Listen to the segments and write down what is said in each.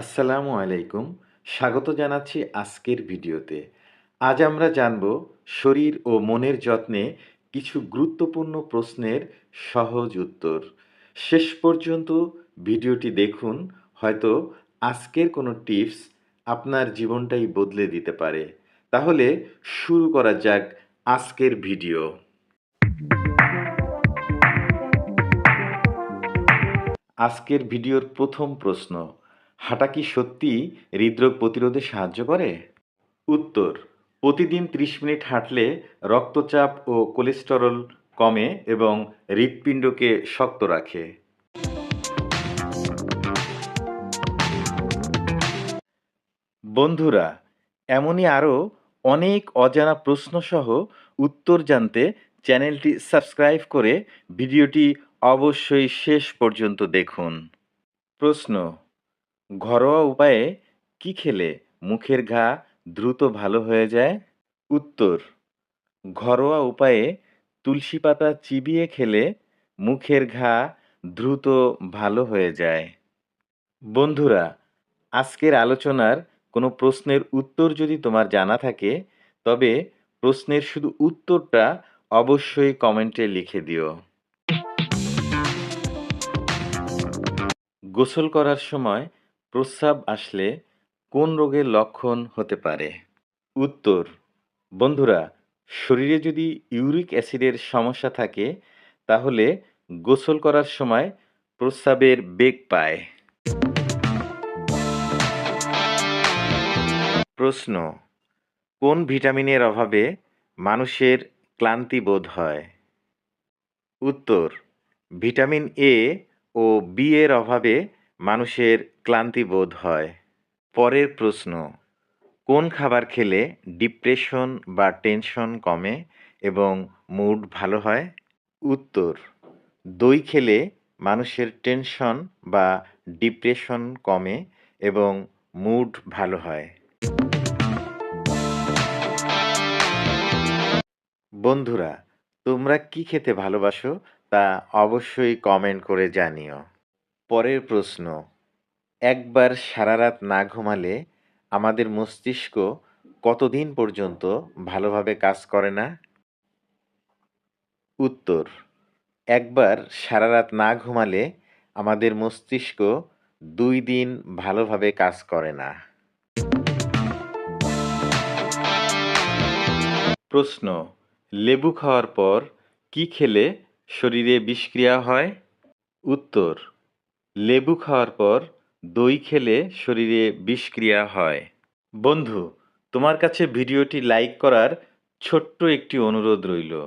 আসসালামু আলাইকুম। স্বাগত জানাচ্ছি আজকের ভিডিওতে। আজ আমরা জানব শরীর ও মনের যত্নে কিছু গুরুত্বপূর্ণ প্রশ্নের সহজ উত্তর। শেষ পর্যন্ত ভিডিওটি দেখুন, হয়তো আজকের কোনো টিপস আপনার জীবনটাই বদলে দিতে পারে। তাহলে শুরু করা যাক আজকের ভিডিও। আজকের ভিডিওর প্রথম প্রশ্ন হাঁটা কি সত্যি হৃদরোগ প্রতিরোধে সাহায্য করে? উত্তর, প্রতিদিন ত্রিশ মিনিট হাঁটলে রক্তচাপ ও কোলেস্টেরল কমে এবং হৃৎপিণ্ডকে শক্ত রাখে। বন্ধুরা, এমনই আরও অনেক অজানা প্রশ্নসহ উত্তর জানতে চ্যানেলটি সাবস্ক্রাইব করে ভিডিওটি অবশ্যই শেষ পর্যন্ত দেখুন। প্রশ্ন ঘরোয়া উপায়ে কি খেলে মুখের ঘা দ্রুত ভালো হয়ে যায়? উত্তর, ঘরোয়া উপায়ে তুলসী পাতা চিবিয়ে খেলে মুখের ঘা দ্রুত ভালো হয়ে যায়। বন্ধুরা, আজকের আলোচনার কোনো প্রশ্নের উত্তর যদি তোমার জানা থাকে, তবে প্রশ্নের শুধু উত্তরটা অবশ্যই কমেন্টে লিখে দিও। গোসল করার সময় প্রস্রাব আসলে কোন রোগের লক্ষণ হতে পারে? উত্তর, বন্ধুরা, শরীরে যদি ইউরিক অ্যাসিডের সমস্যা থাকে, তাহলে গোসল করার সময় প্রস্রাবের বেগ পায়। প্রশ্ন, কোন ভিটামিনের অভাবে মানুষের ক্লান্তি বোধ হয়? উত্তর, ভিটামিন এ ও বি এর অভাবে মানুষের ক্লান্তি বোধ হয়। পরের প্রশ্ন, কোন খাবার খেলে ডিপ্রেশন বা টেনশন কমে এবং মুড ভালো হয়? উত্তর, দই খেলে মানুষের টেনশন বা ডিপ্রেশন কমে এবং মুড ভালো হয়। বন্ধুরা, তোমরা কি খেতে ভালোবাসো তা অবশ্যই কমেন্ট করে জানিও। পরের প্রশ্ন একবার সারা রাত না ঘুমালে আমাদের মস্তিষ্ক কতদিন পর্যন্ত ভালোভাবে কাজ করে না? উত্তর, একবার সারা রাত না ঘুমালে আমাদের মস্তিষ্ক দুই দিন ভালোভাবে কাজ করে না। প্রশ্ন, লেবু খাওয়ার পর কি খেলে শরীরে বিষক্রিয়া হয়? উত্তর, লেবু খাওয়ার পর দই খেলে শরীরে বিষক্রিয়া হয়। বন্ধু, তোমার কাছে ভিডিওটি লাইক করার ছোট্ট একটি অনুরোধ রইল।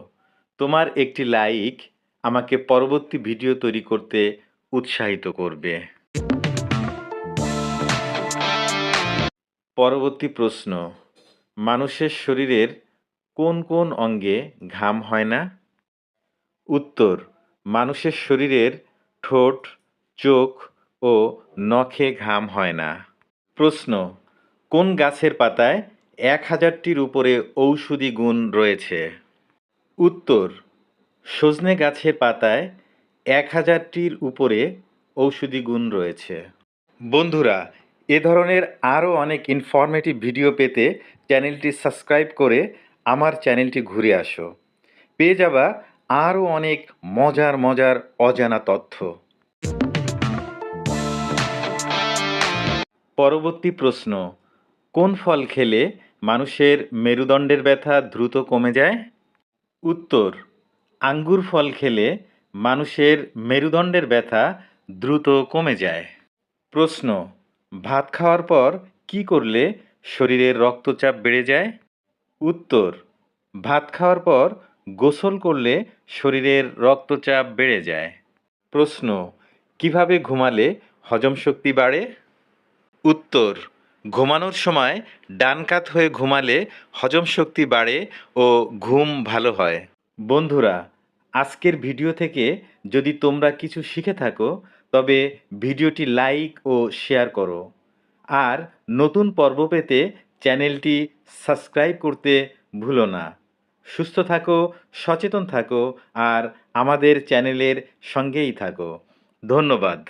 তোমার একটি লাইক আমাকে পরবর্তী ভিডিও তৈরি করতে উৎসাহিত করবে। পরবর্তী প্রশ্ন, মানুষের শরীরের কোন কোন অঙ্গে ঘাম হয় না? উত্তর, মানুষের শরীরের ঠোঁট, চোখ ও নখে ঘাম হয় না। প্রশ্ন, কোন গাছের পাতায় এক হাজারটির উপরে ঔষধি গুণ রয়েছে? উত্তর, সজনে গাছের পাতায় এক হাজারটির উপরে ঔষধি গুণ রয়েছে। বন্ধুরা, এ ধরনের আরও অনেক ইনফরমেটিভ ভিডিও পেতে চ্যানেলটি সাবস্ক্রাইব করে আমার চ্যানেলটি ঘুরে আসো। পেয়ে যাবা আরও অনেক মজার মজার অজানা তথ্য। পরবর্তী প্রশ্ন, কোন ফল খেলে মানুষের মেরুদণ্ডের ব্যথা দ্রুত কমে যায়? উত্তর, আঙ্গুর ফল খেলে মানুষের মেরুদণ্ডের ব্যথা দ্রুত কমে যায়। প্রশ্ন, ভাত খাওয়ার পর কি করলে শরীরের রক্তচাপ বেড়ে যায়? উত্তর, ভাত খাওয়ার পর গোসল করলে শরীরের রক্তচাপ বেড়ে যায়। প্রশ্ন, কীভাবে ঘুমালে হজম শক্তি বাড়ে? উত্তর, ঘুমানোর সময় ডান কাত হয়ে ঘুমালে হজম শক্তি বাড়ে ও ঘুম ভালো হয়। বন্ধুরা, আজকের ভিডিও থেকে যদি তোমরা কিছু শিখে থাকো, তবে ভিডিওটি লাইক ও শেয়ার করো। আর নতুন পর্ব পেতে চ্যানেলটি সাবস্ক্রাইব করতে ভুলো না। সুস্থ থাকো, সচেতন থাকো, আর আমাদের চ্যানেলের সঙ্গেই থাকো। ধন্যবাদ।